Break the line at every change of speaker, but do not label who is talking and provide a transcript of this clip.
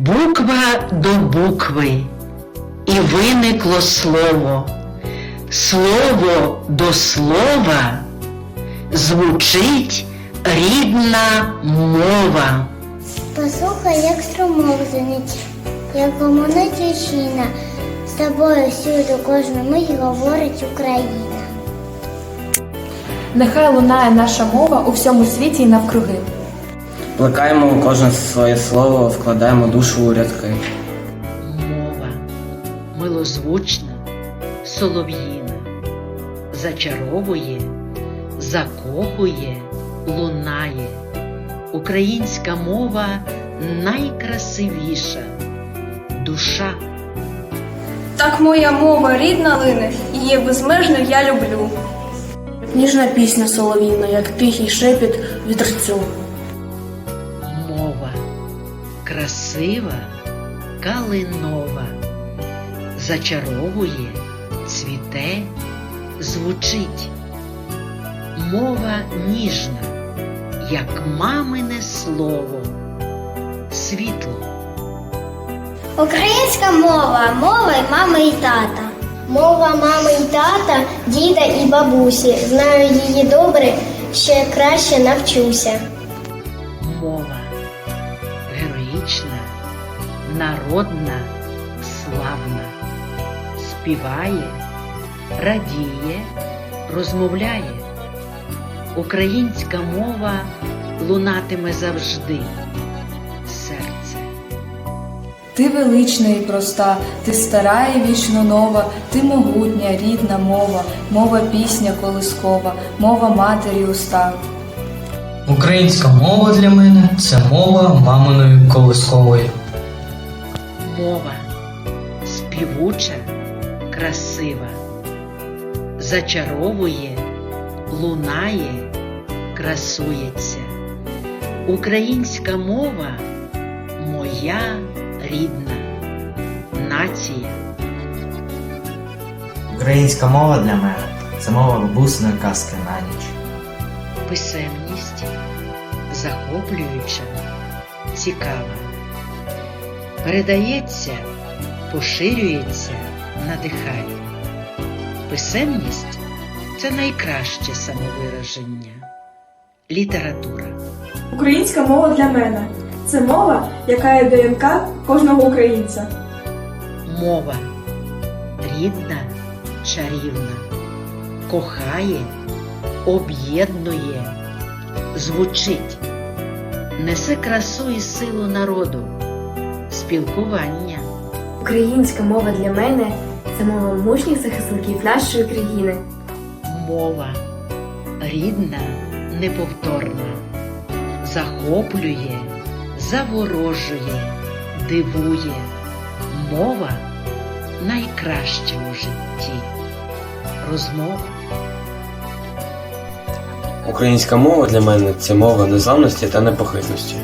Буква до букви, і виникло слово. Слово до слова звучить рідна мова.
Послухай, як струмок звенить, як гомонить віщина, з тобою всюди кожну мить говорить Україна.
Нехай лунає наша мова у всьому світі і навкруги.
Плекаємо кожне своє слово, вкладаємо душу у рядки.
Мова милозвучна, солов'їна, зачаровує, закохує, лунає. Українська мова найкрасивіша, душа.
Так моя мова рідна лине, її безмежно я люблю.
Ніжна пісня солов'їна, як тихий шепіт вітерцю.
Красива, калинова, зачаровує, цвіте, звучить. Мова ніжна, як мамине слово, світло.
Українська мова, мова й мами і тата. Мова мами і тата, діда і бабусі. Знаю її добре, ще краще навчуся.
Мова героїчна, народна, славна, співає, радіє, розмовляє. Українська мова лунатиме завжди. Серце.
Ти велична і проста, ти стара і вічно нова, ти могутня, рідна мова, мова пісня колискова, мова матері уста.
Українська мова для мене це мова маминої колискової.
Мова співуча, красива, зачаровує, лунає, красується. Українська мова моя рідна нація.
Українська мова для мене це мова бабусиної казки на ніч.
Писемність захоплююча, цікава. Передається, поширюється, надихає. Писемність це найкраще самовираження. Література.
Українська мова для мене це мова, яка є ДНК кожного українця.
Мова рідна, чарівна, кохає, об'єднує, звучить, несе красу і силу народу, спілкування.
Українська мова для мене це мова мужніх захисників нашої країни.
Мова рідна, неповторна, захоплює, заворожує, дивує. Мова найкраща у житті. Розмова.
Українська мова для мене це мова незламності та непохитності.